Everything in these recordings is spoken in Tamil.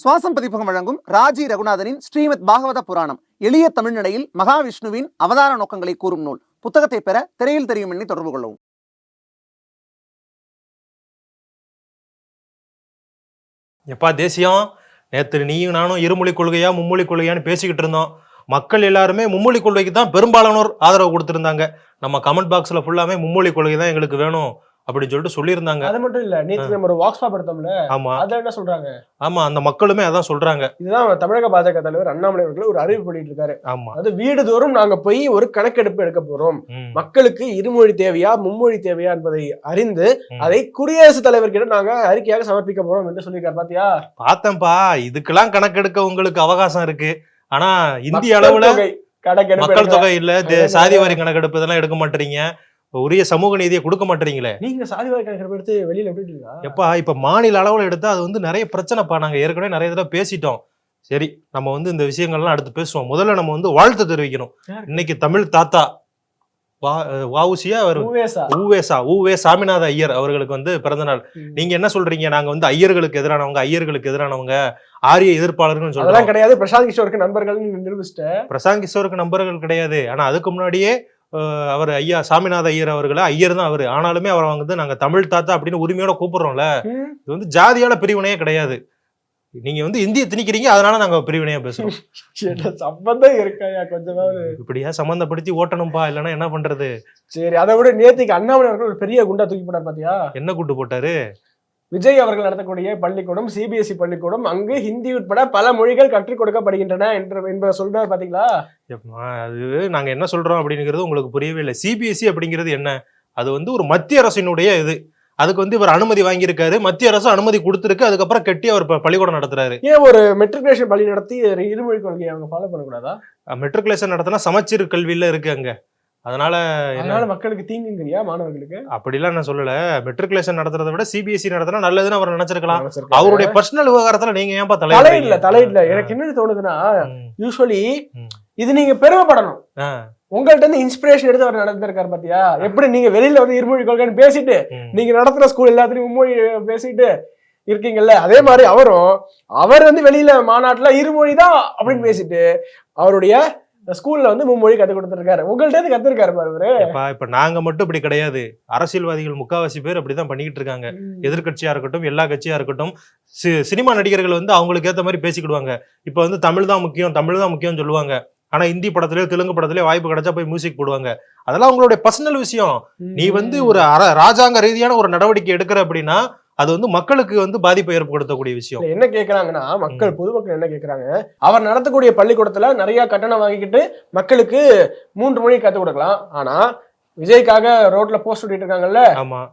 சுவாசம் பதிப்பகம் வழங்கும் ராஜி ரகுநாதனின் ஸ்ரீமத் பாகவத புராணம் எளிய தமிழ்நடையில் மகாவிஷ்ணுவின் அவதார நோக்கங்களை கூறும் நூல். புத்தகத்தை பெற திரையில் தெரியும் எண்ணி தொடர்பு கொள்ளவும். எப்பா தேசியம்? நேற்று நீயும் நானும் இருமொழி கொள்கையா மும்மொழி கொள்கையான்னு பேசிக்கிட்டு இருந்தோம். மக்கள் எல்லாருமே மும்மொழி கொள்கைக்கு தான் பெரும்பாலானோர் ஆதரவு கொடுத்துருந்தாங்க. நம்ம கமெண்ட் பாக்ஸ்ல ஃபுல்லாமே மும்மொழி கொள்கை தான் எங்களுக்கு வேணும். அப்படின்னு சொல்லிட்டு சொல்லியிருந்தாங்க. அது மட்டும் இல்ல நேற்று நம்ம ஒரு வாக்ஸ் பாப் எடுத்தோம்ல ஆமா. அதுல என்ன சொல்றாங்க? ஆமா அந்த மக்களுமே அதான் சொல்றாங்க. இதுதான் தமிழக பாஜக தலைவர் அண்ணாமலை அவர்கள் ஒரு அறிவிப்பு பண்ணிட்டு இருக்காரு ஆமா. அது வீடு தோறும் நாங்க போய் ஒரு கணக்கெடுப்பு எடுக்க போறோம். மக்களுக்கு இருமொழி தேவையா மும்மொழி தேவையா என்பதை அறிந்து. அதை குடியரசுத் தலைவர்கிட்ட நாங்க அறிக்கையாக சமர்ப்பிக்க போறோம் என்று சொல்லியிருக்காரு. பாத்தியா? பார்த்தேன்ப்பா இதுக்கெல்லாம் கணக்கெடுக்க உங்களுக்கு அவகாசம் இருக்கு. ஆனா இந்திய அளவுல மக்கள் தொகை இல்ல சாதி வாரி கணக்கெடுப்பு இதெல்லாம் எடுக்க மாட்டீங்க உரிய சமூக நீதியை கொடுக்க மாட்டீங்களே நீங்க சாதிவாரி கணக்கெடுப்பு எடுத்து வெளியில விட்டுட்டீங்களா எப்பா இப்ப மாநில அளவுல எடுத்தா அது வந்து நிறைய பிரச்சனைப்பா நாங்க ஏற்கனவே நிறைய தடவை பேசிட்டோம். சரி நம்ம வந்து இந்த விஷயங்கள்லாம் அடுத்து பேசுவோம். முதல்ல நம்ம வந்து வாழ்த்து தெரிவிக்கணும்? இன்னைக்கு தமிழ் தாத்தா வா வாவுசியா அவர்? ஊவேசா ஊவே சாமிநாத ஐயர் அவர்களுக்கு வந்து பிறந்த நாள். நீங்க என்ன சொல்றீங்க? நாங்க வந்து ஐயர்களுக்கு எதிரானவங்க ஐயர்களுக்கு எதிரானவங்க ஆரிய எதிர்ப்பாளர்கள் சொல்றோம். கிடையாது. பிரசாந்த் கிஷோருக்கு நண்பர்கள் நிரூபிச்சிட்ட பிரசாந்த் கிஷோருக்கு நம்பர்கள் கிடையாது. ஆனா அதுக்கு முன்னாடியே அவர் ஐயா சாமிநாத ஐயர் அவர்களை ஐயர் தான் அவரு. ஆனாலுமே அவரை வந்து நாங்க தமிழ் தாத்தா அப்படின்னு உரிமையோட கூப்பிடுறோம்ல. இது வந்து ஜாதியால பிரிவினையே கிடையாது. நீங்க வந்து இந்திய திணிக்கிறீங்க அதனால நாங்க பிரிவினையா பேசுறோம். சம்பந்தம் இருக்காயா கொஞ்சமாவது. இப்படியா சம்பந்தப்படுத்தி ஓட்டணும்பா இல்லைன்னா என்ன பண்றது? சரி அதை விட நேத்திக்கு அண்ணாமலை ஒரு பெரிய குண்டா தூக்கி போட்டார் பாத்தியா? என்ன கூட்டு போட்டாரு? விஜய் அவர்கள் நடத்தக்கூடிய பள்ளிக்கூடம் சிபிஎஸ்இ பள்ளிக்கூடம் அங்கு ஹிந்தி உட்பட பல மொழிகள் கற்றுக் கொடுக்கப்படுகின்றன என்று என்பதை சொல்றாரு பாத்தீங்களா? அது நாங்க என்ன சொல்றோம் அப்படிங்கிறது உங்களுக்கு புரியவே இல்லை. சிபிஎஸ்இ அப்படிங்கிறது என்ன? அது வந்து ஒரு மத்திய அரசினுடைய இது. அதுக்கு வந்து இவர் அனுமதி வாங்கியிருக்காரு. மத்திய அரசு அனுமதி கொடுத்துருக்கு. அதுக்கப்புறம் கட்டி அவர் பள்ளிக்கூடம் நடத்துறாரு. ஏன் ஒரு மெட்ரிகுலேஷன் பள்ளி நடத்தி இருமொழி கொள்கையை அவங்க ஃபாலோ பண்ணக்கூடாதா? மெட்ரிகுலேஷன் நடத்தினா சமச்சீர் கல்வியில இருக்கு அங்க. அதனால என்ன? அதனால மக்களுக்கு தீங்குங்கிறியா மாணவர்களுக்கு? அப்படிலாம் நான் சொல்லல. மெட்ரிகுலேஷன் நடத்துறதை விட சிபிஎஸ்இ நடத்தினா நல்லதுன்னு அவர் நினைச்சிருக்கலாம். அவருடைய பர்சனல் விவகாரத்துல நீங்க ஏன்பா தலையிடல தலையிடல எனக்கு என்ன தோணுதுன்னா யூஸ்வலி. இது நீங்க பெருமைப்படணும். உங்கள்ட்ட இருந்து இன்ஸ்பிரேஷன் எடுத்து அவர் நடந்திருக்காரு பாத்தியா? எப்படி நீங்க வெளியில வந்து இருமொழி கொள்கைன்னு பேசிட்டு நீங்க நடத்துற ஸ்கூல் எல்லாத்துலயும் மும்மொழி பேசிட்டு இருக்கீங்கல்ல? அதே மாதிரி அவரும் அவர் வந்து வெளியில மாநாட்டுல இருமொழி தான் அப்படின்னு பேசிட்டு அவருடைய ஸ்கூல்ல வந்து மும்மொழி கத்து கொடுத்துருக்காரு. உங்கள்ட்ட கத்துருக்காரு பாரு இப்ப நாங்க மட்டும் இப்படி கிடையாது. அரசியல்வாதிகள் முக்காவாசி பேர் அப்படிதான் பண்ணிக்கிட்டு இருக்காங்க. எதிர்க்கட்சியா இருக்கட்டும் எல்லா கட்சியா இருக்கட்டும் சினிமா நடிகர்கள் வந்து அவங்களுக்கு ஏத்த மாதிரி பேசிக்கிடுவாங்க. இப்ப வந்து தமிழ் தான் முக்கியம் தமிழ் தான் முக்கியம்னு சொல்லுவாங்க. ஆனா இந்தி படத்துலயோ தெலுங்கு படத்துலயோ வாய்ப்பு கிடைச்சா போய் மியூசிக் போடுவாங்க. அதெல்லாம் அவங்களுடைய பர்சனல் விஷயம். நீ வந்து ஒரு ராஜாங்க ரீதியான ஒரு நடவடிக்கை எடுக்கிற அப்படின்னா அது வந்து மக்களுக்கு வந்து பாதிப்பை ஏற்படுத்தக்கூடிய விஷயம். என்ன கேக்குறாங்கன்னா மக்கள் பொதுமக்கள் என்ன கேக்குறாங்க? அவர் நடத்தக்கூடிய பள்ளிக்கூடத்துல நிறைய கட்டணம் வாங்கிக்கிட்டு மக்களுக்கு மூன்று மொழி கத்து கொடுக்கலாம். ஆனா விஜய்க்காக ரோட்ல போஸ்ட் ஒட்டிட்டு இருக்காங்கல்ல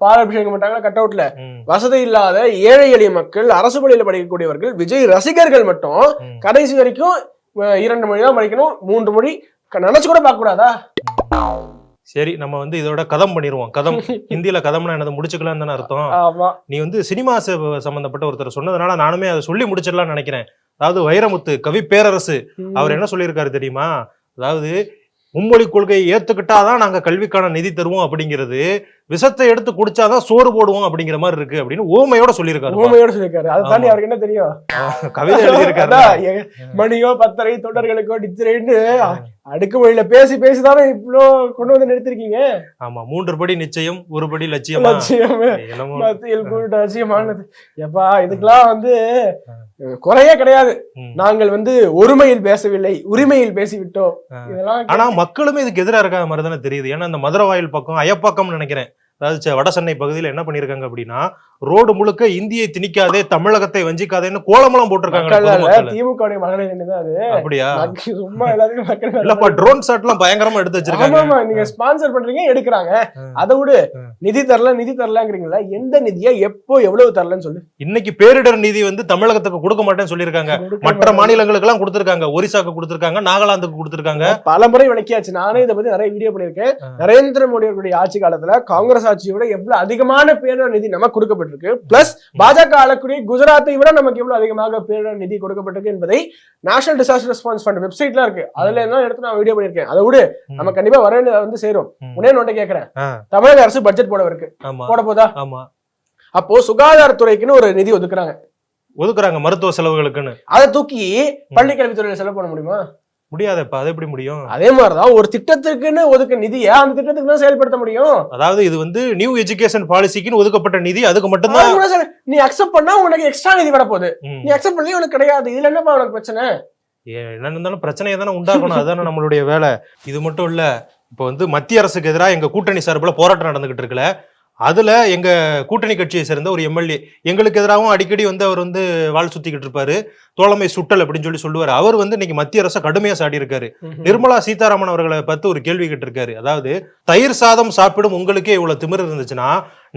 பால் அபிஷேகம் பண்றாங்க கட் அவுட்ல? வசதி இல்லாத ஏழை எளிய மக்கள் அரசு பள்ளியில படிக்கக்கூடியவர்கள் விஜய் ரசிகர்கள் மட்டும். கடைசி வரைக்கும் இரண்டு மொழி தான் படிக்கணும் மூன்று மொழி நினைச்சு கூட பார்க்க கூடாதா சரி நம்ம வந்து இதோட கதம் பண்ணிடுவோம் கதம் ஹிந்தியில கதம்னா என்னது? முடிச்சுக்கலாம் தானே அர்த்தம். நீ வந்து சினிமா சம்பந்தப்பட்ட ஒருத்தர் சொன்னதுனால நானுமே அதை சொல்லி முடிச்சிடலாம்னு நினைக்கிறேன். அதாவது வைரமுத்து கவி பேரரசு அவர் என்ன சொல்லியிருக்காரு தெரியுமா? அதாவது மும்மொழி கொள்கையை ஏத்துக்கிட்டாதான் நாங்க கல்விக்கான நிதி தருவோம் அப்படிங்கிறது. விஷத்தை எடுத்து குடிச்சாதான் சோறு போடுவோம் அப்படிங்கிற மாதிரி இருக்கு அப்படின்னு ஓமையோட சொல்லியிருக்காரு. ஊமையோட சொல்லியிருக்காரு. அதை தாண்டி. அவருக்கு என்ன தெரியும்? கவிதை எழுதியிருக்காரு. மணியோ பத்தரை தொண்டர்களுக்கோ நிச்சரைன்னு அடுக்குமொழியில பேசி பேசி தானே இவ்வளோ கொண்டு வந்து நிறுத்திருக்கீங்க? ஆமா மூன்று படி நிச்சயம் ஒரு படி லட்சியமா? லட்சியமே. மத்தியில் கூட்ட லட்சியமானது. எப்பா இதுக்கெல்லாம் வந்து குறையே கிடையாது. நாங்கள் வந்து ஒருமையில் பேசவில்லை உரிமையில் பேசிவிட்டோம். இதெல்லாம் ஆனா மக்களுமே இதுக்கு எதிரா இருக்காத மாதிரி தானே தெரியுது. ஏன்னா இந்த மதுரை வாயில் பக்கம் அயப்பாக்கம்னு நினைக்கிறேன். அதாவது வட சென்னை பகுதியில என்ன பண்ணிருக்காங்க அப்படின்னா ரோடு முழுக்க இந்தியை திணிக்காதே தமிழகத்தை வஞ்சிக்காதேன்னு கோலமலம் போட்டிருக்காங்க. திமுக அப்படியா? சும்மா எல்லாத்துக்கும் மக்கள் இல்லப்பா ட்ரோன் ஷாட் எல்லாம் பயங்கரமா எடுத்து வச்சிருக்காங்க. ஆமா நீங்க ஸ்பான்சர் பண்றீங்க எடுக்கிறாங்க. அதை விடு. நிதி தரல நிதி தரலங்கிறீங்களா? எந்த நிதியை எப்போ எவ்வளவு தரலன்னு சொல்லு. இன்னைக்கு பேரிடர் நிதி வந்து தமிழகத்துக்கு கொடுக்க மாட்டேன்னு சொல்லியிருக்காங்க. மற்ற மாநிலங்களுக்கு எல்லாம் கொடுத்திருக்காங்க. ஒரிசாக்கு கொடுத்திருக்காங்க நாகாலாந்துக்கு கொடுத்திருக்காங்க. பல முறை விளக்கியாச்சு. நானே இதை பத்தி நிறைய வீடியோ பண்ணியிருக்கேன். நரேந்திர மோடி ஆட்சி காலத்துல காங்கிரஸ் ஆட்சியை விட எவ்வளவு அதிகமான பேரிடர் நிதி நமக்கு கொடுக்கப்பட்டிருக்கு. பிளஸ் பாஜக ஆளக்கூடிய குஜராத்தை விட நமக்கு எவ்வளவு அதிகமாக பேரிடர் நிதி கொடுக்கப்பட்டிருக்கு என்பதை நேஷனல் டிசாஸ்டர் ரெஸ்பான்ஸ் ஃபண்ட் வெப்சைட்ல இருக்கு. அதுல என்ன எடுத்து நான் வீடியோ பண்ணியிருக்கேன். அதை விட. நம்ம கண்டிப்பா வர வேண்டியது வந்து சேரும். உடனே நோட்டை கேட்கிறேன் ஆ. தமிழக அரசு பட்ஜெட் போட இருக்கு. போட போதா? அப்போ சுகாதாரத்துறைக்குன்னு ஒரு நிதி ஒதுக்குறாங்க. ஒதுக்குறாங்க மருத்துவ செலவுகளுக்குன்னு. அதை தூக்கி பள்ளி கல்வித்துறையில செலவு பண்ண முடியுமா? முடியாதப்பா அது எப்படி முடியும்? அதே மாதிரிதான் ஒரு திட்டத்திற்குன்னு ஒதுக்க நிதியை அந்த திட்டத்துக்கு தான் செயல்படுத்த முடியும்? அதாவது இது வந்து நியூ எஜுகேஷன் பாலிசிக்குன்னு ஒதுக்கப்பட்ட நிதி அதுக்கு மட்டும்தான் நீ அக்செப்ட் பண்ணா உனக்கு எக்ஸ்ட்ரா நிதி வரப்போகுது. நீ அக்செப்ட் பண்ணி உனக்கு கிடையாது. இதுல என்னப்பா உனக்கு பிரச்சனை? என்ன இருந்தாலும் பிரச்சனையை தானே உண்டாக்கணும். அதுதானே நம்மளுடைய வேலை. இது மட்டும் இல்ல இப்போ வந்து மத்திய அரசுக்கு எதிராக எங்க கூட்டணி சார்பில் போராட்டம் நடந்துகிட்டு இருக்குல்ல. அதுல எங்க கூட்டணி கட்சியை சேர்ந்த ஒரு எம்எல்ஏ எங்களுக்கு எதிராகவும் அடிக்கடி வந்து அவர் வந்து வாழ் சுத்திக்கிட்டு இருப்பாரு. தோழமை சுட்டல் அப்படின்னு சொல்லி சொல்லுவாரு. அவர் வந்து இன்னைக்கு மத்திய அரசை கடுமையா சாடி இருக்காரு நிர்மலா சீதாராமன் அவர்களை பார்த்து ஒரு கேள்வி கேட்டிருக்காரு. அதாவது தயிர் சாதம் சாப்பிடும் உங்களுக்கே இவ்வளவு திமிர் இருந்துச்சுன்னா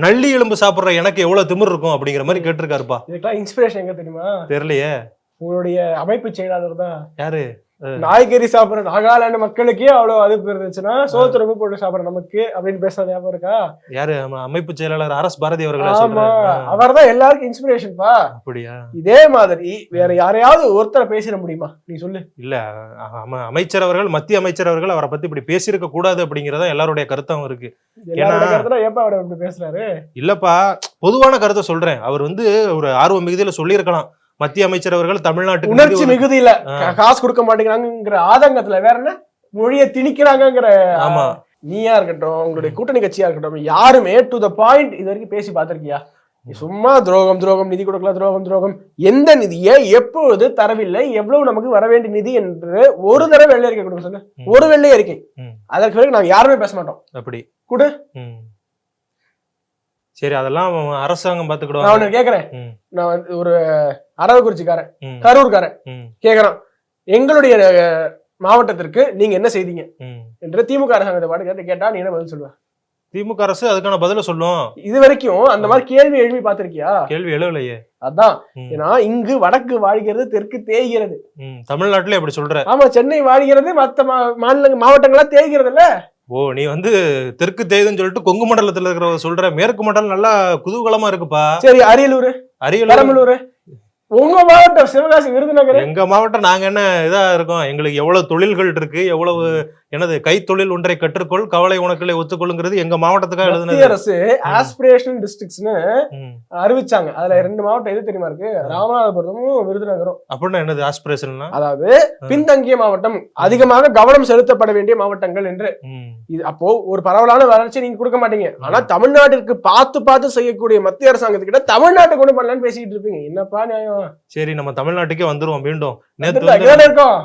நள்ளி எலும்பு சாப்பிடுற எனக்கு எவ்வளவு திமிர் இருக்கும் அப்படிங்கிற மாதிரி கேட்டிருக்காருப்பா. இதுக்கெல்லாம் இன்ஸ்பிரேஷன் எங்க தெரியுமா? தெரியலையே. உங்களுடைய அமைப்பு செயலாளர் தான். யாரு? நாய்கறி சாப்பிடுற நாகாலாந்து மக்களுக்கே அவ்வளவு அதுப்பு இருந்துச்சுன்னா சோத்துறவு போட்டு சாப்பிடுற நமக்கு அப்படின்னு பேசுறது ஞாபகம் இருக்கா? யாரு? ஆமா, அமைப்பு செயலாளர் ஆர் எஸ் பாரதி அவர்களா ஆமா. அவர் தான் எல்லாருக்கும் இன்ஸ்பிரேஷன் பா. அப்படியா? இதே மாதிரி வேற யாரையாவது ஒருத்தரை பேசிட முடியுமா? நீ சொல்லு. இல்ல அம- அமைச்சர் அவர்கள் மத்திய அமைச்சர் அவர்கள் அவரை பத்தி இப்படி பேசியிருக்க கூடாது அப்படிங்கறதா எல்லாருடைய கருத்தாவும் இருக்கு. ஏப்பா அவர் பேசுறாரு? இல்லப்பா பொதுவான கருத்தை சொல்றேன். அவர் வந்து ஒரு ஆர்வ மிகுதியில சொல்லியிருக்கலாம். மத்திய அமைச்சர் அவர்கள் தமிழ்நாட்டுக்கு உணர்ச்சி மிகுதியில ஆ. கா- காசு கொடுக்க மாட்டேங்கிறாங்கிற ஆதங்கத்துல வேற என்ன? மொழியை திணிக்கிறாங்கிற ஆமா. நீயா இருக்கட்டும் உங்களுடைய கூட்டணி கட்சியா இருக்கட்டும் யாருமே டு த பாயிண்ட் இது வரைக்கும் பேசி பார்த்திருக்கியா? சும்மா துரோகம் துரோகம் நிதி கொடுக்கல துரோகம் துரோகம். எந்த நிதியை எப்பொழுது தரவில்லை எவ்வளவு நமக்கு வர வேண்டிய நிதி என்று ஒரு தடவை வெள்ளை அறிக்கை கொடுக்க சொல்லு. ஒரு வெள்ளை அறிக்கை. அதற்கு பிறகு நாங்க யாருமே பேச மாட்டோம். அப்படி. குடு. சரி அதெல்லாம் அரசாங்கம் நான் பாத்துக்கிடுவாங்க உனக்கு கேக்குறேன். நான் வந்து ஒரு அரவக்குறிச்சிக்காரன் கரூர்காரன் கேக்குறான். எங்களுடைய மாவட்டத்திற்கு நீங்க என்ன செய்தீங்க. என்று திமுக அரசாங்கத்தை பாட்டு கேட்டு கேட்டா நீ என்ன பதில் சொல்லுவ? திமுக அரசு அதுக்கான பதில சொல்லும். இது வரைக்கும் அந்த மாதிரி கேள்வி எழுப்பி பார்த்திருக்கியா? கேள்வி எழுவலையே. அதான். ஏன்னா இங்கு வடக்கு வாழ்கிறது தெற்கு தேய்கிறது. தமிழ்நாட்டுல அப்படி சொல்ற. ஆமா சென்னை வாழ்கிறது மத்த மாநில மாவட்டங்களா தேய்கிறது இல்ல ஓ நீ வந்து தெற்கு தேய்துன்னு சொல்லிட்டு கொங்கு மண்டலத்துல இருக்கிறவ சொல்ற. மேற்கு மண்டலம் நல்லா குதூகலமா இருக்குப்பா. சரி அரியலூர் அரியலூர். பெரம்பலூர். உங்க மாவட்டம் சிவகாசி விருதுநகர். எங்க மாவட்டம் நாங்க என்ன இதா இருக்கோம்? எங்களுக்கு எவ்வளவு தொழில்கள் இருக்கு? எவ்வளவு எனது கைத்தொழில் ஒன்றை கற்றுக்கொள் கவலை உனக்களை ஒத்துக்கொள்ளுங்கிறது எங்க மாவட்டத்துக்காக எழுதுனது. அரசு ஆஸ்பிரேஷனல் டிஸ்ட்ரிக்ட்ஸ்னு. அறிவிச்சாங்க. அதுல ரெண்டு மாவட்டம் எது தெரியுமா இருக்கு? ராமநாதபுரமும் விருதுநகரும். அப்படின்னா என்னது ஆஸ்பிரேஷன்னா அதாவது பின்தங்கிய மாவட்டம் அதிகமாக கவனம் செலுத்தப்பட வேண்டிய மாவட்டங்கள் என்று. இது அப்போ ஒரு பரவலான வளர்ச்சி நீங்க கொடுக்க மாட்டீங்க. ஆனா தமிழ்நாட்டிற்கு பார்த்து பார்த்து செய்யக்கூடிய மத்திய அரசாங்கத்துக்கிட்ட தமிழ்நாட்டை கொண்டு பண்ணலாம்னு பேசிட்டு இருப்பீங்க. என்னப்பா நியாயம்? சரி நம்ம தமிழ்நாட்டுக்கே வந்துருவோம் மீண்டும். நேத்து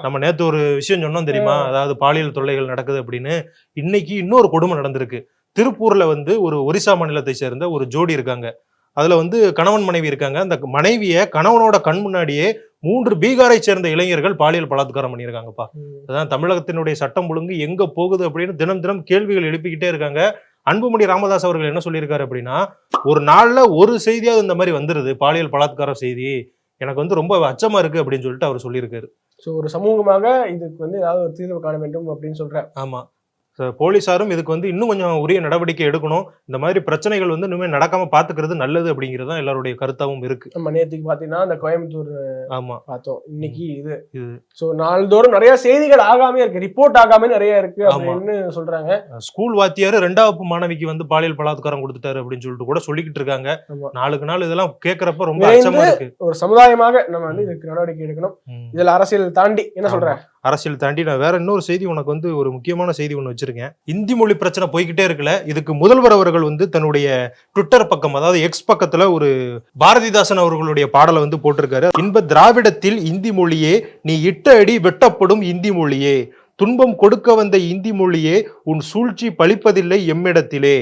நம்ம நேத்து ஒரு விஷயம் சொன்னோம் தெரியுமா? அதாவது பாலியல் தொல்லைகள் நடக்குது அப்படின்னு. இன்னைக்கு இன்னொரு கொடுமை நடந்திருக்கு. திருப்பூர்ல வந்து ஒரு ஒரிசா மாநிலத்தை சேர்ந்த ஒரு ஜோடி இருக்காங்க. அதுல வந்து கணவன் மனைவி இருக்காங்க. அந்த மனைவிய கணவனோட கண் முன்னாடியே மூன்று பீகாரை சேர்ந்த இளைஞர்கள் பாலியல் பலாத்காரம் பண்ணியிருக்காங்கப்பா. அதான் தமிழகத்தினுடைய சட்டம் ஒழுங்கு எங்க போகுது அப்படின்னு தினம் தினம் கேள்விகள் எழுப்பிக்கிட்டே இருக்காங்க. அன்புமணி ராமதாஸ் அவர்கள் என்ன சொல்லியிருக்காரு அப்படின்னா ஒரு நாள்ல ஒரு செய்தியாவது இந்த மாதிரி வந்துருது பாலியல் பலாத்கார செய்தி. எனக்கு வந்து ரொம்ப அச்சமா இருக்கு அப்படின்னு சொல்லிட்டு அவர் சொல்லியிருக்காரு. சோ ஒரு சமூகமாக இதுக்கு வந்து ஏதாவது ஒரு தீர்வு காண வேண்டும் அப்படின்னு சொல்றேன். ஆமா. So, போலீசாரும் இதுக்கு வந்து இன்னும் கொஞ்சம் உரிய நடவடிக்கை எடுக்கணும். இந்த மாதிரி பிரச்சனைகள் வந்து இனிமே நடக்காம பாத்துக்கிறது நல்லது அப்படிங்கிறது தான் எல்லாருடைய கருத்தாவும் இருக்கு. நம்ம நேத்துக்கு பாத்தீங்கன்னா அந்த கோயம்புத்தூர் ஆமா. பார்த்தோம். இன்னைக்கு இது. இது. சோ நாள்தோறும் நிறைய செய்திகள் ஆகாமே இருக்கு. ரிப்போர்ட் ஆகாம நிறைய இருக்கு. அப்படின்னு சொல்றாங்க. ஸ்கூல் வாத்தியாரு ரெண்டாவது மாணவிக்கு வந்து பாலியல் பலாத்காரம் கொடுத்துட்டாரு அப்படின்னு சொல்லிட்டு கூட சொல்லிக்கிட்டு இருக்காங்க. நாளுக்கு நாள் இதெல்லாம் கேக்குறப்ப ரொம்ப அச்சமா இருக்கு. ஒரு சமுதாயமாக நம்ம வந்து இதுக்கு நடவடிக்கை எடுக்கணும். இதுல அரசியல் தாண்டி என்ன சொல்ற ஆமா. அரசியல் தாண்டி நான் வேற இன்னொரு செய்தி உனக்கு வந்து ஒரு முக்கியமான செய்தி ஒன்று வச்சிருக்கேன் இந்தி மொழி பிரச்சனை போய்கிட்டே இருக்குல்ல இதுக்கு முதல்வர் அவர்கள் வந்து தன்னுடைய ட்விட்டர் பக்கம் அதாவது எக்ஸ் பக்கத்துல ஒரு பாரதிதாசன் அவர்களுடைய பாடலை வந்து போட்டிருக்காரு. இன்ப திராவிடத்தில் இந்தி மொழியே நீ இட்ட அடி வெட்டப்படும் இந்தி மொழியே. துன்பம் கொடுக்க வந்த இந்தி மொழியே உன் சூழ்ச்சி பழிப்பதில்லை எம்மிடத்திலே.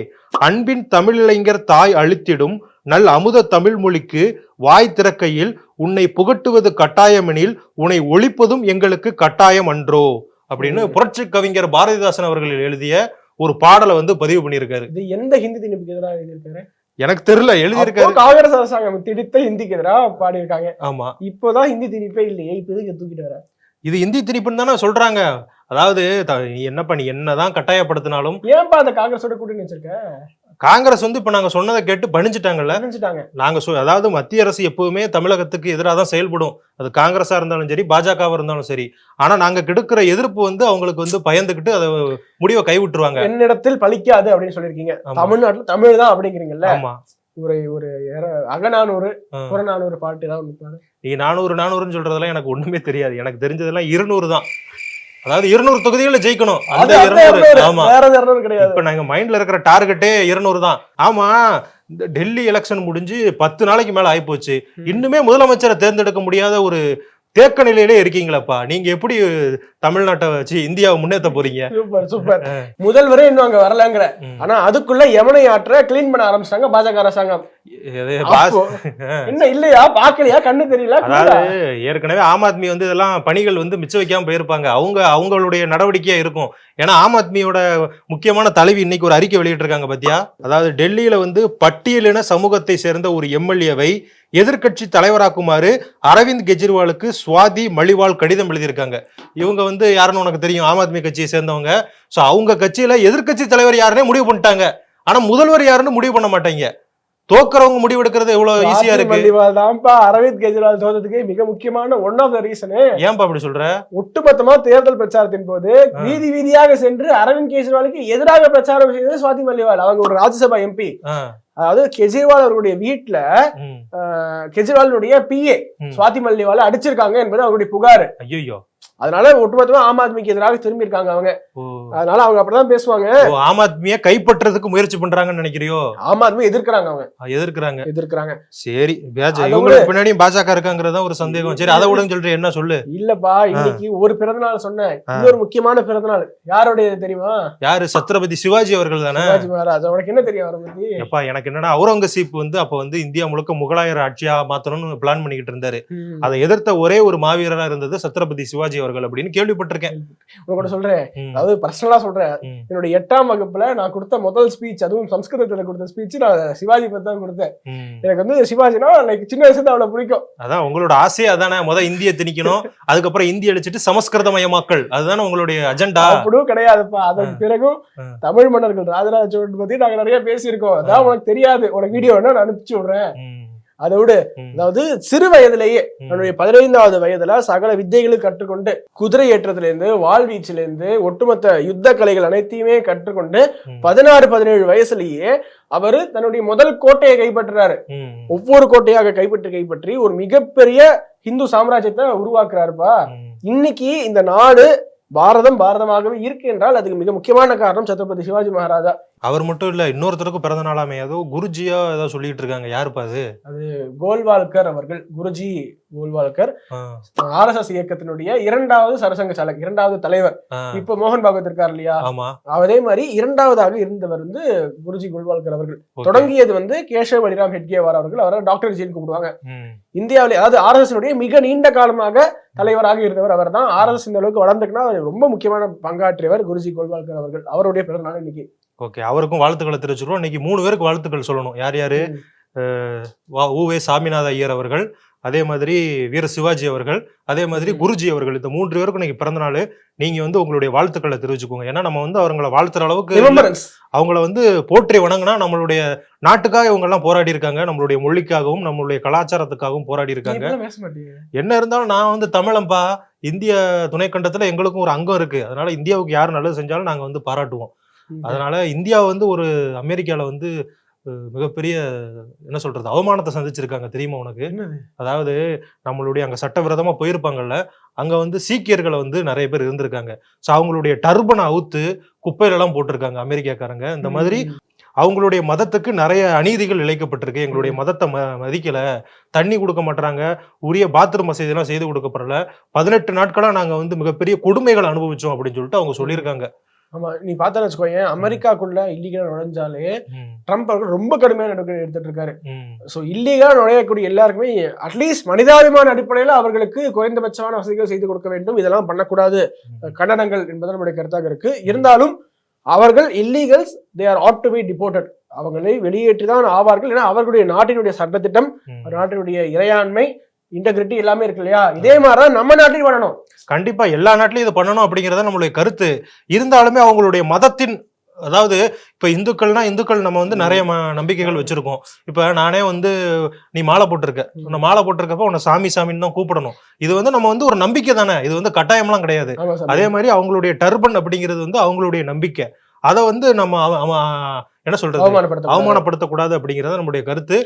அன்பின் தமிழிளைஞர் தாய் அழித்திடும் நல் அமுத தமிழ் மொழிக்கு வாய் திறக்கையில் உன்னை புகட்டுவது கட்டாயமெனில் உன்னை ஒழிப்பதும் எங்களுக்கு கட்டாயம் அன்றோ. அப்படின்னு புரட்சி கவிஞர் பாரதிதாசன் அவர்கள் எழுதிய ஒரு பாடலை வந்து பதிவு பண்ணியிருக்காரு. இது எந்த ஹிந்தி திணிப்புக்கு எதிராக எழுதியிருக்காரு? எனக்கு தெரியல எழுதியிருக்காரு. காங்கிரஸ் அரசாங்கம் திணித்த ஹிந்திக்கு எதிராக பாடியிருக்காங்க. ஆமா. இப்போதான் ஹிந்தி திணிப்பே இல்லையே இப்ப எதுக்கு தூக்கிட்டு வர இது இந்தி திணிப்புன்னு தானே சொல்றாங்க. அதாவது என்னப்பா நீ என்னதான் கட்டாயப்படுத்தினாலும் ஏன்பா அந்த காங்கிரஸோட கூட்டணி வச்சிருக்க? காங்கிரஸ் வந்து இப்ப நாங்க சொன்னதை கேட்டு பணிஞ்சிட்டாங்கல்ல? நாங்க சொ- அதாவது மத்திய அரசு எப்பவுமே தமிழகத்துக்கு எதிராக தான் செயல்படும். அது காங்கிரஸா இருந்தாலும் சரி பாஜகவா இருந்தாலும் சரி. ஆனா நாங்க கெடுக்கிற எதிர்ப்பு வந்து அவங்களுக்கு வந்து பயந்துகிட்டு அதை முடிவை கைவிட்டுருவாங்க. என்னிடத்தில் பலிக்காது அப்படின்னு சொல்லியிருக்கீங்க. தமிழ்நாட்டுல தமிழ் தான் அப்படிங்கிறீங்கல்ல? ஆமா. ஒரு ஒரு அகநானூறு. புறநானூறு பாட்டு ஏதாவது. நீ நானூறு நானூறுன்னு சொல்றதெல்லாம் எனக்கு ஒண்ணுமே தெரியாது. எனக்கு தெரிஞ்சதெல்லாம் இருநூறு தான். அதாவது இருநூறு தொகுதிகளை ஜெயிக்கணும். அந்த இருநூறு. ஆமா. கிடையாது. இப்ப நாங்க மைண்ட்ல இருக்கிற டார்கெட்டே இருநூறு தான். ஆமா இந்த டெல்லி எலெக்ஷன் முடிஞ்சு பத்து நாளைக்கு மேல ஆயிப்போச்சு. இன்னுமே முதலமைச்சரை தேர்ந்தெடுக்க முடியாத ஒரு தேக்க நிலையிலே இருக்கீங்களப்பா? நீங்க எப்படி தமிழ்நாட்டை வச்சு இந்தியாவை முன்னேற்ற போறீங்க? Super super. முதல்வரே இன்னும் அங்க வரலங்கிற. ஆனா அதுக்குள்ள யமுனை ஆற்ற கிளீன் பண்ண ஆரம்பிச்சிட்டாங்க பாஜக அரசாங்கம். என்ன இல்லையா? பாக்கலையா கண்ணு தெரியல? அதாவது ஏற்கனவே ஆம் ஆத்மி வந்து இதெல்லாம் பணிகள் வந்து மிச்சம் வைக்காம போயிருப்பாங்க. அவங்க அவங்களுடைய நடவடிக்கையா இருக்கும். ஏன்னா ஆம் ஆத்மியோட முக்கியமான தலைவி இன்னைக்கு ஒரு அறிக்கை வெளியிட்டிருக்காங்க பாத்தியா? அதாவது டெல்லியில வந்து பட்டியலின சமூகத்தை சேர்ந்த ஒரு எம்எல்ஏவை எதிர்க்கட்சி தலைவராக்குமாறு அரவிந்த் கெஜ்ரிவாலுக்கு சுவாதி மலிவால் கடிதம் எழுதியிருக்காங்க. இவங்க வந்து யாருன்னு உனக்கு தெரியும்? ஆம் ஆத்மி கட்சியை சேர்ந்தவங்க. சோ அவங்க கட்சியில எதிர்க்கட்சி தலைவர் யாருன்னே முடிவு பண்ணிட்டாங்க. ஆனா முதல்வர் யாருன்னு முடிவு பண்ண மாட்டாங்க. தோக்குறவங்க முடிவு எடுக்கிறது எவ்வளவு ஈஸியா இருக்கு? மல்லிவால் தான்ப்பா அரவிந்த் கெஜ்ரிவால் தோற்றதுக்கு மிக முக்கியமான ஒன் ஆஃப் த ரீசனு ஏன்பா அப்படி சொல்ற? ஒட்டுமொத்தமா தேர்தல் பிரச்சாரத்தின் போது வீதி வீதியாக சென்று அரவிந்த் கெஜ்ரிவாலுக்கு எதிராக பிரச்சாரம் செய்தது சுவாதி மல்லிவால் அவங்க ஒரு ராஜ்யசபா எம்பி அதாவது கெஜ்ரிவால் அவருடைய வீட்டுல கெஜ்ரிவாலுடைய பிஏ. சுவாதி மல்லிவால அடிச்சிருக்காங்க என்பது அவருடைய புகார். ஐயையோ. அதனால ஒட்டுமொத்தமா ஆம் ஆத்மிக்கு எதிராக திரும்பி இருக்காங்க அவங்க அதனால அவங்க அப்படிதான் பேசுவாங்க. ஆம் ஆத்மிய கைப்பற்றுறதுக்கு முயற்சி பண்றாங்கன்னு நினைக்கிறியோ? ஆம் ஆத்மி எதிர்க்கிறாங்க அவங்க. எதிர்க்கிறாங்க. எதிர்க்கிறாங்க. சரி இவங்களுக்கு பின்னாடியும் பாஜக இருக்காங்கிறதா ஒரு சந்தேகம். சரி அதை விடுன்னு சொல்றேன் என்ன சொல்லு? இல்லப்பா இன்னைக்கு ஒரு பிறந்தநாள் சொன்னேன். இன்னொரு முக்கியமான பிறந்தநாள். யாருடைய தெரியுமா? யாரு? சத்ரபதி சிவாஜி அவர்கள் தானே? சிவாஜி மகாராஜ். உனக்கு என்ன தெரியும் அவரை பத்தி? எப்பா எனக்கு என்னன்னா அவுரங்கசீப் வந்து அப்ப வந்து இந்தியா முழுக்க முகலாயர் ஆட்சியா மாத்தணும்னு பிளான் பண்ணிக்கிட்டு இருந்தாரு. அதை எதிர்த்த ஒரே ஒரு மாவீரரா இருந்தது சத்ரபதி சிவாஜி அவர்கள் அப்படின்னு கேள்விப்பட்டிருக்கேன். உனக்கு கூட சொல்றேன். அதாவது பர்சனலா சொல்றேன். ம். என்னுடைய எட்டாம் வகுப்புல நான் கொடுத்த முதல் ஸ்பீச் அதுவும் சம்ஸ்கிருதத்துல கொடுத்த ஸ்பீச் நான் சிவாஜி பத்தி தான் கொடுத்தேன். எனக்கு வந்து சிவாஜினா எனக்கு சின்ன வயசுல அவ்வளவு பிடிக்கும். அதான் உங்களோட ஆசையே அதானே முத இந்திய திணிக்கணும் அதுக்கப்புறம் இந்திய அடிச்சிட்டு சமஸ்கிருதமயமாக்கல் அதுதானே உங்களுடைய அஜெண்டா அப்படியும் கிடையாதுப்பா. அதன் பிறகும். தமிழ் மன்னர்கள் ராஜராஜ சோழன் பத்தி நாங்க நிறைய பேசியிருக்கோம். அதான் உனக்கு தெரியாது. உனக்கு வீடியோ வேணா நான் அனுப்பிச்சு விடுறேன். ம், அதை விட ம், அதாவது சிறு வயதிலேயே. தன்னுடைய பதினைந்தாவது வயதுல சகல வித்தைகளும் கற்றுக்கொண்டு குதிரை ஏற்றத்துல இருந்து வாழ்வீச்சுல இருந்து ஒட்டுமொத்த யுத்த கலைகள் அனைத்தையுமே கற்றுக்கொண்டு. பதினாறு பதினேழு வயசுலயே அவரு தன்னுடைய முதல் கோட்டையை கைப்பற்றுறாரு ஒவ்வொரு கோட்டையாக கைப்பற்றி கைப்பற்றி ஒரு மிகப்பெரிய இந்து சாம்ராஜ்யத்தை உருவாக்குறாருப்பா. இன்னைக்கு இந்த நாடு பாரதம் பாரதமாகவே இருக்கு என்றால் அதுக்கு மிக முக்கியமான காரணம் சத்ரபதி சிவாஜி மகாராஜா அவர் மட்டும் இல்ல இன்னொருத்தருக்கும் பிறந்த நாளாமே ஏதோ குருஜியா ஏதோ சொல்லிட்டு இருக்காங்க. யாருப்பா அது? கோல்வால்கர் அவர்கள் குருஜி கோல்வால்கர். ஆ, ஆர்எஸ்எஸ் இயக்கத்தினுடைய இரண்டாவது சரசங்க சாலக் இரண்டாவது தலைவர். இப்ப மோகன் பாகவத் இருக்கார் இல்லையா? ஆமா. அதே மாதிரி இரண்டாவதாக இருந்தவர் வந்து குருஜி கோல்வால்கர் அவர்கள். தொடங்கியது வந்து கேஷவ் பலிராம் ஹெட்கேவார் அவர்கள். அவரை டாக்டர் ஜின்னு கூப்பிடுவாங்க. இந்தியாவிலே அதாவது ஆர்எஸ்எஸ் மிக நீண்ட காலமாக தலைவராக இருந்தவர் அவர் தான் ஆர்எஸ் இந்த அளவுக்கு வளர்ந்துக்குன்னா ரொம்ப முக்கியமான பங்காற்றியவர் குருஜி கோல்வால்கர் அவர்கள். அவருடைய பிறந்த நாள் இன்னைக்கு. ஓகே அவருக்கும் வாழ்த்துக்களை தெரிவிச்சிருக்கோம் இன்னைக்கு மூணு பேருக்கு வாழ்த்துக்கள் சொல்லணும். யார் யாரு? வா ஊவே சாமிநாத ஐயர் அவர்கள் அதே மாதிரி வீர சிவாஜி அவர்கள் அதே மாதிரி. குருஜி அவர்கள். இந்த மூன்று பேருக்கும் இன்னைக்கு பிறந்த நாள். நீங்க வந்து உங்களுடைய வாழ்த்துக்களை தெரிவிச்சுக்கோங்க. ஏன்னா நம்ம வந்து அவங்கள வாழ்த்துற அளவுக்கு அவங்கள வந்து போற்றி வணங்கினா நம்மளுடைய நாட்டுக்காக இவங்க எல்லாம் போராடி இருக்காங்க நம்மளுடைய மொழிக்காகவும் நம்மளுடைய கலாச்சாரத்துக்காகவும் போராடி இருக்காங்க என்ன இருந்தாலும் நான் வந்து தமிழம்பா இந்திய துணைக்கண்டத்துல எங்களுக்கும் ஒரு அங்கம் இருக்கு. அதனால இந்தியாவுக்கு யார் நல்லது செஞ்சாலும் நாங்க வந்து பாராட்டுவோம். அதனால இந்தியா வந்து ஒரு அமெரிக்கால வந்து மிகப்பெரிய என்ன சொல்றது அவமானத்தை சந்திச்சிருக்காங்க. தெரியுமா உனக்கு? அதாவது நம்மளுடைய அங்க சட்டவிரோதமா போயிருப்பாங்கல்ல அங்க வந்து சீக்கியர்களை வந்து நிறைய பேர் இருந்திருக்காங்க. ஸோ அவங்களுடைய டர்பனை அவுத்து குப்பையில எல்லாம் போட்டிருக்காங்க அமெரிக்காக்காரங்க. இந்த மாதிரி அவங்களுடைய மதத்துக்கு நிறைய அநீதிகள் இழைக்கப்பட்டிருக்கு எங்களுடைய மதத்தை ம மதிக்கல. தண்ணி கொடுக்க மாட்டாங்க உரிய பாத்ரூம் வசதி எல்லாம் செய்து கொடுக்கப்படல. பதினெட்டு நாட்களா நாங்க வந்து மிகப்பெரிய கொடுமைகள் அனுபவிச்சோம் அப்படின்னு சொல்லிட்டு அவங்க சொல்லியிருக்காங்க. ஆமா நீ பார்த்தா வச்சுக்கோங்க அமெரிக்காக்குள்ள இல்லீகலா நுழைஞ்சாலே ட்ரம்ப் அவர்கள் ரொம்ப கடுமையான நடவடிக்கை எடுத்துட்டு இருக்காரு. ஸோ இல்லீகலா நுழையக்கூடிய எல்லாருக்குமே அட்லீஸ்ட் மனிதாபிமான அடிப்படையில் அவர்களுக்கு குறைந்தபட்சமான வசதிகள் செய்து கொடுக்க வேண்டும். இதெல்லாம் பண்ணக்கூடாது. கண்டனங்கள் என்பது நம்முடைய கருத்தாக இருக்கு. இருந்தாலும் அவர்கள் illegals they are ought to be deported அவங்களை வெளியேற்றி தான் ஆவார்கள். ஏன்னா அவர்களுடைய நாட்டினுடைய சட்டத்திட்டம். நாட்டினுடைய இறையாண்மை இன்டெகிரிட்டி எல்லாமே இருக்கு இல்லையா? இதே மாதிரி தான் நம்ம நாட்டில் பண்ணணும். கண்டிப்பா எல்லா நாட்டிலயும் இது பண்ணணும் அப்படிங்கறத நம்மளுடைய கருத்து. இருந்தாலுமே அவங்களுடைய மதத்தின் அதாவது இப்ப இந்துக்கள்னா இந்துக்கள் நம்ம வந்து நிறைய நம்பிக்கைகள் வச்சிருக்கோம். இப்ப நானே வந்து நீ மாலை போட்டிருக்க. உன்னை மாலை போட்டிருக்கப்ப உன்னை சாமி சாமின்னு தான் கூப்பிடணும். இது வந்து நம்ம வந்து ஒரு நம்பிக்கை தானே. இது வந்து கட்டாயம்லாம் கிடையாது. அதே மாதிரி அவங்களுடைய டர்பன் அப்படிங்கிறது வந்து அவங்களுடைய நம்பிக்கை. அதை வந்து நம்ம என்ன சொல்றது? அவமானப்படுத்த அவமானப்படுத்தக்கூடாது அப்படிங்கறது நம்முடைய கருத்து.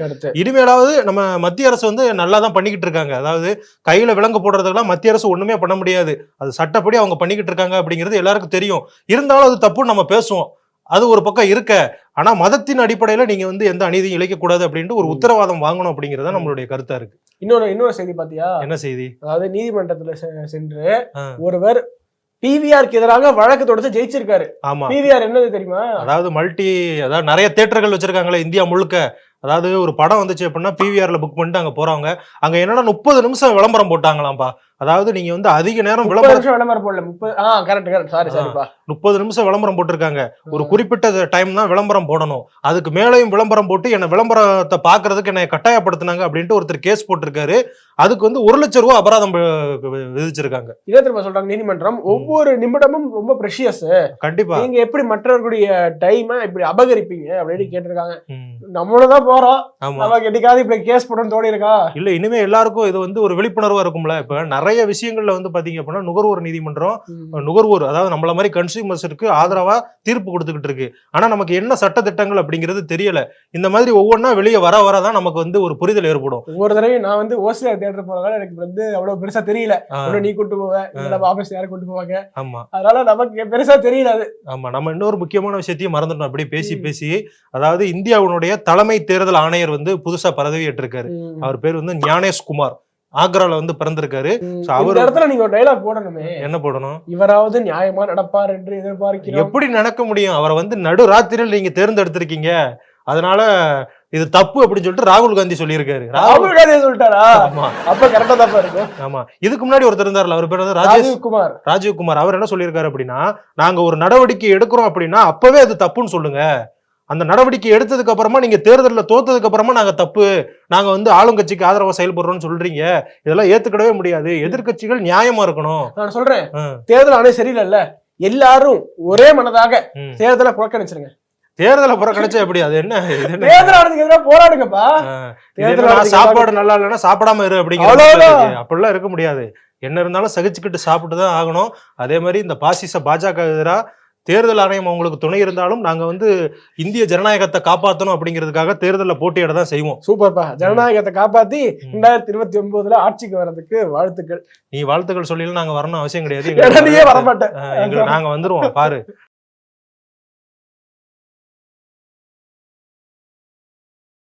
இனிமேலாவது நம்ம மத்திய அரசு வந்து நல்லா தான் பண்ணிக்கிட்டு இருக்காங்க அதாவது கையில விலங்கு போடுறதுக்கெல்லாம் மத்திய அரசு ஒண்ணுமே பண்ண முடியாது. அது சட்டப்படி அவங்க பண்ணிக்கிட்டு இருக்காங்க அப்படிங்கிறது எல்லாருக்கும் தெரியும். இருந்தாலும் அது தப்புன்னு நம்ம பேசுவோம். அது ஒரு பக்கம் இருக்க. ஆனா மதத்தின் அடிப்படையில நீங்க வந்து எந்த அநீதியும் இழைக்கக்கூடாது அப்படின்ட்டு ஒரு. உத்தரவாதம் வாங்கணும் அப்படிங்கறது நம்மளுடைய கருத்தா இருக்கு. இன்னொரு இன்னொரு செய்தி பாத்தியா? என்ன செய்தி? அதாவது நீதிமன்றத்துல சென்று. ஒருவர் பிவிஆருக்கு எதிராக வழக்கு தொடுத்து ஜெயிச்சிருக்காரு. ஆமா. பிவிஆர் என்னது தெரியுமா? அதாவது மல்டி அதாவது நிறைய தேட்டர்கள் வச்சிருக்காங்களே இந்தியா முழுக்க. அதாவது ஒரு படம் வந்துச்சு அப்படின்னா பிவிஆர்ல புக் பண்ணிட்டு அங்க போறவங்க. அங்க என்னன்னா முப்பது நிமிஷம் விளம்பரம் போட்டாங்களாம்பா அதாவது நீங்க வந்து அதிக நேரம் விளம்பரம் விளம்பரம் போடல. முப்பது ஆ கரெக்ட் கரெக்ட் சாரி சாரிப்பா முப்பது நிமிஷம் விளம்பரம் போட்டிருக்காங்க. ஒரு குறிப்பிட்ட டைம் தான் விளம்பரம் போடணும். அதுக்கு மேலேயும் விளம்பரம் போட்டு என்ன விளம்பரத்தை பாக்குறதுக்கு என்னை கட்டாயப்படுத்தினாங்க அப்படின்ட்டு ஒருத்தர் கேஸ் போட்டிருக்காரு. அதுக்கு வந்து ஒரு லட்சம் ரூபாய் அபராதம் விதிச்சிருக்காங்க. இதே திரும்ப சொல்றாங்க நீதிமன்றம். ஒவ்வொரு நிமிடமும் ரொம்ப ப்ரெஷியஸ் கண்டிப்பா. நீங்க எப்படி மற்றவர்களுடைய டைமை இப்படி அபகரிப்பீங்க அப்படின்னு கேட்டிருக்காங்க. ம். நம்மளும் தான் போறோம். நமக்கு என்னைக்காவது இப்படி கேஸ் போடணும்னு தோணி இருக்கா இல்ல இனிமே எல்லாருக்கும் இது வந்து ஒரு விழிப்புணர்வா இருக்கும்ல. இப்ப நிறைய விஷயங்கள்ல வந்து பாத்தீங்க அப்படின்னா நுகர்வோர் நீதிமன்றம் நுகர்வோர் அதாவது நம்மள மாதிரி கன்சியூமர்ஸருக்கு ஆதரவா தீர்ப்பு கொடுத்துக்கிட்டு இருக்கு. ஆனா நமக்கு என்ன சட்ட திட்டங்கள் அப்படிங்கிறது தெரியல. இந்த மாதிரி ஒவ்வொன்றா வெளியே வர வரதான் நமக்கு வந்து ஒரு புரிதல் ஏற்படும். ஒவ்வொரு தடவையும் நான் வந்து ஓசிஆர் தேட்டர் போறதால எனக்கு வந்து அவ்வளவு பெருசா தெரியல. நீ கூட்டு போவ இல்ல நம்ம ஆபீஸ் யாரும் கூட்டு போவாங்க. ஆமா. அதனால நமக்கு பெருசா தெரியல அது. ஆமா நம்ம இன்னொரு முக்கியமான விஷயத்தையும் மறந்துட்டோம். அப்படியே பேசி. பேசி. அதாவது இந்தியாவுடைய தலைமை தேர்தல் ஆணையர் வந்து புதுசா பதவி ஏற்றிருக்காரு ம். அவர் பேர் வந்து ஞானேஷ் குமார் ஆக்ரால வந்து பிறந்திருக்காரு. அவரு- இடத்துல நீங்க ஒரு டைலாக் போடணுமே. என்ன போடணும்? இவராவது நியாயமா நடப்பார் என்று எதிர்பார்க்கிறோம். எப்படி நடக்க முடியும்? அவரை வந்து நடு ராத்திரியில் நீங்க தேர்ந்தெடுத்திருக்கீங்க. அதனால இது தப்பு அப்படின்னு சொல்லிட்டு ராகுல் காந்தி சொல்லியிருக்காரு. ராகுல் காந்தி சொல்லிட்டாரா? ஆமா. அப்ப கரெக்டா தான் இருக்கும் ஆமா. இதுக்கு முன்னாடி ஒருத்தர் இருந்தார்ல அவர் பேர் வந்து ராஜேஷ் ராஜீவ் குமார். ராஜீவ் குமார். அவர் என்ன சொல்லியிருக்காரு அப்படின்னா நாங்க ஒரு நடவடிக்கை எடுக்கிறோம் அப்படின்னா அப்பவே அது தப்புன்னு சொல்லுங்க. அந்த நடவடிக்கை எடுத்ததுக்கு அப்புறமா நீங்க தேர்தலில் தோத்ததுக்கு அப்புறமா நாங்க தப்பு நாங்க வந்து ஆளுங்கட்சிக்கு ஆதரவா செயல்படுறோம்னு சொல்றீங்க. இதெல்லாம் ஏத்துக்கிடவே முடியாது. எதிர்க்கட்சிகள் நியாயமா இருக்கணும். நான் சொல்றேன். தேர்தல் ஆணையம் சரியில்லைல்ல. எல்லாரும் ஒரே மனதாக. தேர்தலை புறக்கணிச்சிருங்க. தேர்தலை புறக்கணிச்சா எப்படி? அது என்ன? தேர்தல் போராடுங்கப்பா. தேர்தல் சாப்பாடு நல்லா இல்லைன்னா சாப்பிடாம இரு அப்படிங்கிற. அப்படிலாம் இருக்க முடியாது. என்ன இருந்தாலும் சகிச்சுக்கிட்டு சாப்பிட்டு தான் ஆகணும். அதே மாதிரி இந்த பாசிச பாஜக எதிராக தேர்தல் ஆணையம் அவங்களுக்கு துணை இருந்தாலும் நாங்க வந்து இந்திய ஜனநாயகத்தை காப்பாற்றணும் அப்படிங்கிறதுக்காக தேர்தலில் போட்டியிட தான் செய்வோம். சூப்பர்ப்பா. ஜனநாயகத்தை காப்பாத்தி. ரெண்டாயிரத்தி இருபத்தி ஒன்பதுல ஆட்சிக்கு வர்றதுக்கு வாழ்த்துக்கள். நீ வாழ்த்துக்கள் சொல்லிலாம் நாங்க வரணும் அவசியம் கிடையாது. எங்களுக்கு நாங்க வந்துருவோம். பாரு.